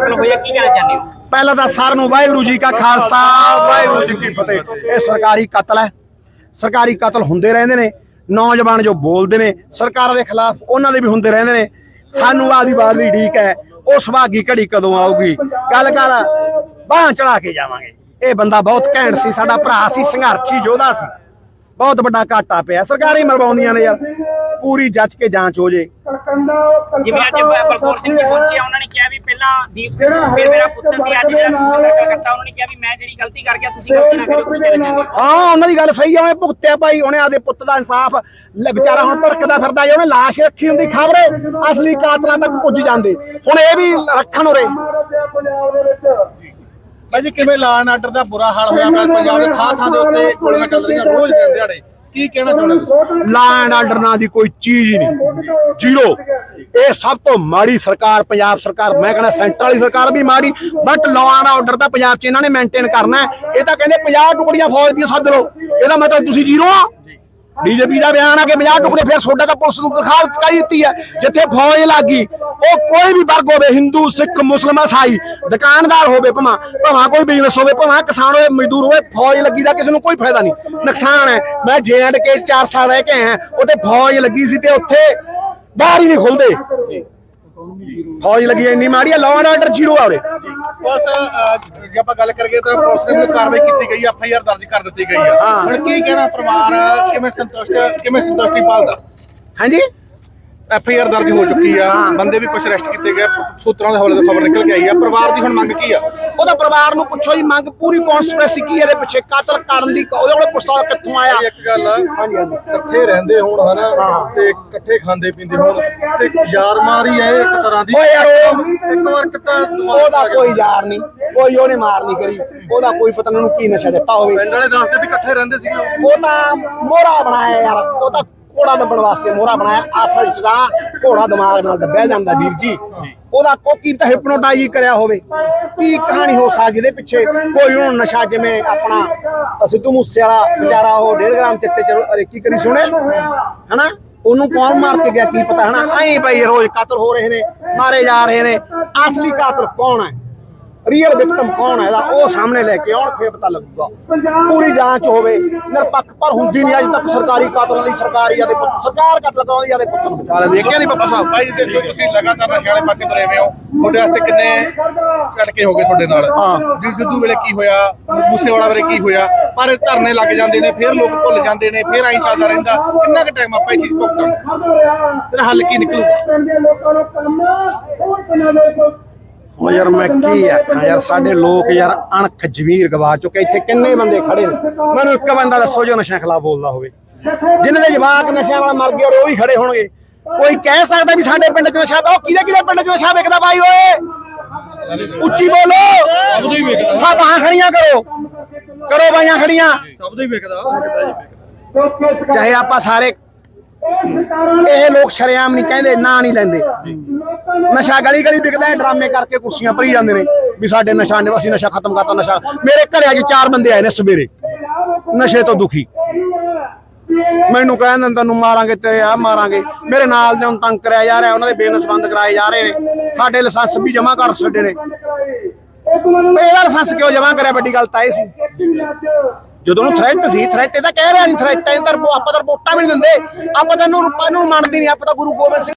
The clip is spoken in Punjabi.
ਕਤਲ ਹੋਇਆ ਕੀ ਕਹਿਣਾ ਚਾਹੁੰਦੇ ਹੋ? ਪਹਿਲਾਂ ਤਾਂ ਸਾਰਿਆਂ ਨੂੰ ਵਾਹਿਗੁਰੂ ਜੀ ਕਾ ਖਾਲਸਾ ਵਾਹਿਗੁਰੂ ਜੀ ਕੀ ਫਤਿਹ। ਇਹ ਸਰਕਾਰੀ ਕਤਲ ਹੈ। ਸਰਕਾਰੀ ਕਤਲ ਹੁੰਦੇ ਰਹਿੰਦੇ ਨੇ ਨੌਜਵਾਨ ਜੋ ਬੋਲਦੇ ਨੇ ਸਰਕਾਰਾਂ ਦੇ ਖਿਲਾਫ ਉਹਨਾਂ ਦੇ ਵੀ ਹੁੰਦੇ ਰਹਿੰਦੇ ਨੇ। ਸਾਨੂੰ ਆਦੀ ਬਾਤ ਦੀ ਢੀਕ ਹੈ ਉਹ ਸੁਭਾਗੀ ਘੜੀ ਕਦੋਂ ਆਊਗੀ? ਗੱਲ ਕਰ ਬਾਹਾਂ ਚੜਾ ਕੇ ਜਾਵਾਂਗੇ। ਇਹ ਬੰਦਾ ਬਹੁਤ ਘੈਂਟ ਸੀ ਸਾਡਾ ਭਰਾ ਸੀ ਸੰਘਰਸ਼ੀ ਯੋਧਾ ਸੀ। ਬਹੁਤ ਵੱਡਾ ਘਾਟਾ ਪਿਆ। ਸਰਕਾਰੀ ਮਰਵਾਉਂਦੀਆਂ ਨੇ ਯਾਰ ਪੂਰੀ ਜੱਜ ਕੇ ਜਾਂਚ ਹੋ ਜੇ। ਜਿਵੇਂ ਅੱਜ ਬਲਕੌਰ ਸਿੰਘ ਜੀ ਪਹੁੰਚੇ ਆ, ਉਹਨਾਂ ਨੇ ਕਿਹਾ ਦੀਪ ਸਿੰਘ ਫਿਰ ਮੇਰਾ ਪੁੱਤਰ ਤੇ ਅੱਜ ਜਿਹੜਾ ਸੁਖਿੰਦਰ ਕਤਲ ਕਰਤਾ ਉਹਨਾਂ ਨੇ ਕਿਹਾ ਵੀ ਮੈਂ ਜਿਹੜੀ ਗਲਤੀ ਕਰ ਗਿਆ ਤੁਸੀਂ ਗਲਤੀ ਨਾ ਕਰਿਓ ਕੀ ਕਹਿਣਾ ਚਾਹੁੰਦੇ ਹੋ ਉਹਨਾਂ ਦੀ ਗੱਲ ਸਹੀ ਆ ਉਹਨੇ ਭੁਗਤਿਆ ਭਾਈ ਉਹਨੇ ਆਦੇ ਪੁੱਤ ਦਾ ਇਨਸਾਫ ਲੈ ਵਿਚਾਰਾ ਹੁਣ ਭੜਕਦਾ ਫਿਰਦਾ ਜੇ ਉਹਨੇ ਲਾਸ਼ ਰੱਖੀ ਹੁੰਦੀ ਖਬਰੇ ਅਸਲੀ ਕਾਤਲਾਂ ਤੱਕ ਪੁੱਜ ਜਾਂਦੇ। ਹੁਣ ਇਹ ਵੀ ਰੱਖਣ ਉਰੇ। ਭਾਈ ਜੀ ਕਿਵੇਂ ਲਾਅ ਐਂਡ ਆਰਡਰ ਦਾ ਬੁਰਾ ਹਾਲ ਹੋਇਆ ਪਿਆ ਪੰਜਾਬ ਦੇ ਥਾਂ ਥਾਂ ਦੇ ਉੱਤੇ? ਗੋਲੀਆਂ ਚੱਲ ਰਹੀਆਂ ਰੋਜ਼ ਦਿਨ ਦਿਹਾੜੇ ਕੀ ਕਹਿਣਾ ਚਾਹੁੰਦੇ ਹੋ ਲਾ ਐਂਡ ਆਰਡਰ ਨਾਂ ਦੀ ਕੋਈ ਚੀਜ਼ ਹੀ ਨਹੀਂ। ਜ਼ੀਰੋ। ਇਹ ਸਭ ਤੋਂ ਮਾੜੀ ਸਰਕਾਰ, ਪੰਜਾਬ ਸਰਕਾਰ, ਮੈਂ ਕਹਿੰਦਾ ਸੈਂਟਰ ਵਾਲੀ ਸਰਕਾਰ ਵੀ ਮਾੜੀ ਬਟ ਲਾਅ ਐਂਡ ਆਰਡਰ ਤਾਂ ਪੰਜਾਬ 'ਚ ਇਹਨਾਂ ਨੇ ਮੇਨਟੇਨ ਕਰਨਾ ਇਹ ਤਾਂ ਕਹਿੰਦੇ 50 ਟੁਕੜੀਆਂ ਫੌਜ ਦੀਆਂ ਸੱਦ ਲਓ। ਇਹਦਾ ਮਤਲਬ ਤੁਸੀਂ ਜ਼ੀਰੋ ਆ। ਬੀਜੇਪੀ ਦਾ ਬਿਆਨ ਆ ਕਿ 50 ਟੁਕੜੇ ਫਿਰ ਸੋਡਾ ਤਾਂ ਪੁਲਿਸ ਨੂੰ ਦਰਖਾਸਤ ਕਾਈ ਦਿੱਤੀ ਹੈ, ਜਿੱਥੇ ਫੌਜ ਲੱਗੀ। ਉਹ ਕੋਈ ਵੀ ਵਰਗ ਹੋਵੇ, ਹਿੰਦੂ, ਸਿੱਖ, ਮੁਸਲਮਾਨ, ਈਸਾਈ, ਦੁਕਾਨਦਾਰ ਹੋਵੇ ਭਾਵੇਂ ਭਾਵੇਂ ਕੋਈ ਬਿਜ਼ਨਸ ਹੋਵੇ, ਭਾਵੇਂ ਕਿਸਾਨ ਹੋਵੇ, ਮਜ਼ਦੂਰ ਹੋਵੇ, ਫੌਜ ਲੱਗੀ ਦਾ ਕਿਸੇ ਨੂੰ ਕੋਈ ਫਾਇਦਾ ਨਹੀਂ। ਨੁਕਸਾਨ ਹੈ। ਮੈਂ ਜੇ ਐਂਡ ਕੇ 4 ਸਾਲ ਰਹਿ ਕੇ ਆਇਆ, ਉੱਥੇ ਫੌਜ ਲੱਗੀ ਸੀ ਤੇ ਉੱਥੇ ਬਾਹਰ ਹੀ ਨਹੀਂ ਖੁੱਲਦੇ। ਫੌਜ ਲੱਗੀ ਇੰਨੀ ਮਾੜੀ ਹੈ ਲਾਅ ਐਂਡ ਆਰਡਰ ਜ਼ੀਰੋ ਆ ਉਰੇ। ਅਹ, ਜੇ ਆਪਾਂ ਗੱਲ ਕਰੀਏ ਤਾਂ ਪੁਲਿਸ ਨੇ ਵੀ ਕਾਰਵਾਈ ਕੀਤੀ ਗਈ ਐਫ ਆਈ ਆਰ ਦਰਜ ਕਰ ਦਿੱਤੀ ਗਈ ਹੈ ਹਾਂ। ਹੁਣ ਕੀ ਕਹਿਣਾ ਪਰਿਵਾਰ ਕਿਵੇਂ ਸੰਤੁਸ਼ਟ ਕਿਵੇਂ ਸੰਤੁਸ਼ਟੀ ਪਾਲਦਾ ਹਾਂਜੀ? ਐਫ ਆਈ ਆਰ ਦਰਜ ਹੋ ਚੁੱਕੀ ਆ ਬੰਦੇ ਵੀ ਕੁਝ ਅਰੈਸਟ ਕੀਤੇ ਗਏ ਸੂਤਰਾਂ ਦੇ ਹਵਾਲੇ ਤੋਂ ਖਬਰ ਨਿਕਲ ਕੇ ਆਈ ਆ। ਪਰਿਵਾਰ ਦੀ ਹੁਣ ਮੰਗ ਕੀ ਆ? ਉਹਦਾ ਪਰਿਵਾਰ ਨੂੰ ਪੁੱਛੋ ਜੀ ਮੰਗ ਪੂਰੀ ਕੌਨਸਪੀਰੇਸੀ ਕੀ ਇਹਦੇ ਪਿੱਛੇ? ਕਤਲ ਕਰਨ ਦੀ ਉਹਦੇ ਕੋਲ ਪੁਸਤਕ ਕਿੱਥੋਂ ਆਇਆ? ਇੱਕ ਗੱਲ ਆ ਇਕੱਠੇ ਰਹਿੰਦੇ ਹੋਣ ਹਨਾ ਤੇ ਇਕੱਠੇ ਖਾਂਦੇ ਪੀਂਦੇ ਹੋਣ ਤੇ ਯਾਰ ਮਾਰੀ ਹੈ ਇੱਕ ਤਰ੍ਹਾਂ ਦੀ। ਓਏ ਯਾਰ ਇੱਕ ਵਾਰ ਕਿਤਾ ਉਹਦਾ ਕੋਈ ਯਾਰ ਨਹੀਂ ਕੋਈ ਉਹਨੇ ਮਾਰ ਨਹੀਂ ਕਰੀ। ਉਹਦਾ ਕੋਈ ਪਤਾ ਨਹੀਂ ਉਹਨੂੰ ਕੀ ਨਸ਼ਾ ਦਿੱਤਾ ਹੋਵੇ। ਪਿੰਡ ਵਾਲੇ ਦੱਸਦੇ ਵੀ ਇਕੱਠੇ ਰਹਿੰਦੇ ਸੀਗੇ ਉਹ। ਉਹ ਤਾਂ ਮੋਹਰਾ ਬਣਾਇਆ ਯਾਰ ਉਹ ਤਾਂ ਘੋੜਾ ਦੱਬਣ ਵਾਸਤੇ ਮੋਹਰਾ ਬਣਾਇਆ। ਅਸਲ ਚ ਤਾਂ ਘੋੜਾ ਦਿਮਾਗ ਨਾਲ ਦੱਬਿਆ ਜਾਂਦਾ ਵੀਰ ਜੀ। ਉਹਦਾ ਕੋਕੀ ਤਾਂ ਹਿਪਨੋਟਾਈਜ਼ ਕਰਿਆ ਹੋਵੇ। ਕੀ ਕਹਾਣੀ ਹੋ ਸਕਦੀ ਇਹਦੇ ਪਿੱਛੇ? ਕੋਈ ਉਹਨੂੰ ਨਸ਼ਾ ਜਿਵੇਂ ਆਪਣਾ ਸਿੱਧੂ ਮੂਸੇ ਵਾਲਾ ਵਿਚਾਰਾ ਉਹ 1.5 ਗ੍ਰਾਮ ਚਿੱਟੇ ਚ ਰੇਕੀ ਕਰੀ ਸੁਣੇ, ਹਨਾ? ਉਹਨੂੰ ਕੌਣ ਮਾਰ ਕੇ ਗਿਆ ਕੀ ਪਤਾ, ਹਨਾ? ਐਂ ਭਾਈ ਰੋਜ਼ ਕਤਲ ਹੋ ਰਹੇ ਨੇ, ਮਾਰੇ ਜਾ ਰਹੇ ਨੇ। ਅਸਲੀ ਕਾਤਲ ਕੌਣ ਹੈ? ਰੀਅਲ ਵਿਕਟਮ ਕੌਣ ਹੈ ਇਹਦਾ? ਉਹ ਸਾਹਮਣੇ ਲੈ ਕੇ ਆਉਣ ਫੇਰ ਪਤਾ ਲੱਗੂਗਾ। ਪੂਰੀ ਜਾਂਚ ਹੋਵੇ। ਨਿਰਪੱਖ ਪਰ ਹੁੰਦੀ ਨਹੀਂ ਅੱਜ ਤੱਕ ਸਰਕਾਰੀ ਕਾਤਲਾਂ ਦੀ ਸਰਕਾਰੀ ਆਦੇ ਸਰਕਾਰ ਕਤਲ ਕਰਾਉਂਦੀ ਆਦੇ ਪੁੱਤ ਨੂੰ ਬਚਾ ਦੇਖਿਆ ਨਹੀਂ ਪੱਪਾ ਸਾਹਿਬ? ਭਾਈ ਜੀ ਤੁਸੀਂ ਲਗਾਤਾਰ ਨਸ਼ੇ ਵਾਲੇ ਪਾਸੇ ਤੁਰੇ ਹੋਏ ਹੋ। ਤੁਹਾਡੇ ਵਾਸਤੇ ਕਿੰਨੇ ਝਟਕੇ ਹੋ ਗਏ ਤੁਹਾਡੇ ਨਾਲ। ਹਾਂ। ਜੀ ਸਿੱਧੂ ਵੇਲੇ ਕੀ ਹੋਇਆ? ਮੂਸੇ ਵਾਲਾ ਵੇਲੇ ਕੀ ਹੋਇਆ? ਪਰ ਧਰਨੇ ਲੱਗ ਜਾਂਦੇ ਨੇ ਫਿਰ ਲੋਕ ਭੁੱਲ ਜਾਂਦੇ ਨੇ ਫਿਰ ਐਂ ਚੱਲਦਾ ਰਹਿੰਦਾ। ਕਿੰਨਾ ਕੁ ਟਾਈਮ ਆਪਾਂ ਇਹ ਚੀਜ਼ ਭੁਗਤਾਂਗੇ ਇਹਦਾ ਹੱਲ ਕੀ ਨਿਕਲੂਗਾ? ਹੁਣ ਯਾਰ ਮੈਂ ਕੀ ਆਖਾਂ ਯਾਰ ਸਾਡੇ ਲੋਕ ਯਾਰ ਅਣਖ ਜ਼ਮੀਰ ਗਵਾ ਚੁੱਕੇ ਇੱਥੇ ਕਿੰਨੇ ਬੰਦੇ ਖੜੇ ਨੇ? ਮੈਨੂੰ ਇੱਕ ਬੰਦਾ ਦੱਸੋ ਜੋ ਨਸ਼ਾ ਖਿਲਾਫ ਬੋਲਦਾ ਹੋਵੇ। ਜਿਨ੍ਹਾਂ ਦੇ ਜਵਾਕ ਨਸ਼ਿਆਂ ਵਾਲਾ ਮਰ ਗਏ ਔਰ ਉਹ ਵੀ ਖੜੇ ਹੋਣਗੇ। ਕੋਈ ਕਹਿ ਸਕਦਾ ਵੀ ਸਾਡੇ ਪਿੰਡ 'ਚ ਨਸ਼ਾ ਉਹ ਕਿਹਦੇ ਕਿਹਦੇ ਪਿੰਡ 'ਚ ਨਸ਼ਾ ਵਿਕਦਾ ਬਾਈ ਓਏ? ਉੱਚੀ ਬੋਲੋ। ਹੀ ਬਾਹਾਂ ਖੜੀਆਂ ਕਰੋ। ਕਰੋ ਬਾਈਆਂ ਖੜੀਆਂ। ਸਭ ਤੋਂ ਹੀ ਵਿਕਦਾ। ਚਾਹੇ ਆਪਾਂ ਸਾਰੇ ਇਹ ਲੋਕ ਸ਼ਰੇਆਮ ਨਹੀਂ ਕਹਿੰਦੇ ਨਾ ਨਹੀਂ ਲੈਂਦੇ। ਨਸ਼ਾ ਗਲੀ ਗਲੀ ਵਿਕਦਾ ਹੈ ਡਰਾਮੇ ਕਰਕੇ ਕੁਰਸੀਆਂ ਭਰੀ ਜਾਂਦੇ ਨੇ ਵੀ ਸਾਡੇ ਨਸ਼ਾ ਨੇ ਅਸੀਂ ਨਸ਼ਾ ਖਤਮ ਕਰਤਾ ਨਸ਼ਾ। ਮੇਰੇ ਘਰੇ ਅੱਜ ਚਾਰ ਬੰਦੇ ਆਏ ਨੇ ਸਵੇਰੇ। ਨਸ਼ੇ ਤੋਂ ਦੁਖੀ। ਮੈਨੂੰ ਕਹਿੰਦੇ ਤੈਨੂੰ ਮਾਰਾਂਗੇ ਤੇਰੇ ਆ ਮਾਰਾਂਗੇ। ਮੇਰੇ ਨਾਲ ਦੇ ਨੂੰ ਤੰਗ ਕਰਿਆ ਜਾ ਰਿਹਾ ਉਹਨਾਂ ਦੇ ਬਿਜ਼ਨਸ ਬੰਦ ਕਰਾਏ ਜਾ ਰਹੇ ਨੇ। ਸਾਡੇ ਲਾਇਸੈਂਸ ਵੀ ਜਮ੍ਹਾਂ ਕਰ ਛੱਡੇ ਨੇ। ਇਹਦਾ ਲਾਇਸੈਂਸ ਕਿਉਂ ਜਮ੍ਹਾਂ ਕਰਿਆ? ਵੱਡੀ ਗੱਲ ਤਾਂ ਇਹ ਸੀ। ਜਦੋਂ ਨੂੰ ਥ੍ਰੈਟ ਸੀ ਥ੍ਰੈਟ ਇਹ ਤਾਂ ਕਹਿ ਰਿਹਾ ਸੀ ਥ੍ਰੈਟ ਇਹ ਤਾਂ ਆਪਾਂ ਤਾਂ ਵੋਟਾਂ ਵੀ ਨਹੀਂ ਦਿੰਦੇ। ਆਪਾਂ ਤਾਂ ਇਹਨੂੰ ਇਹਨੂੰ ਮੰਨਦੇ ਨਹੀਂ, ਆਪਾਂ ਤਾਂ ਗੁਰੂ ਗੋਬਿੰਦ ਸਿੰਘ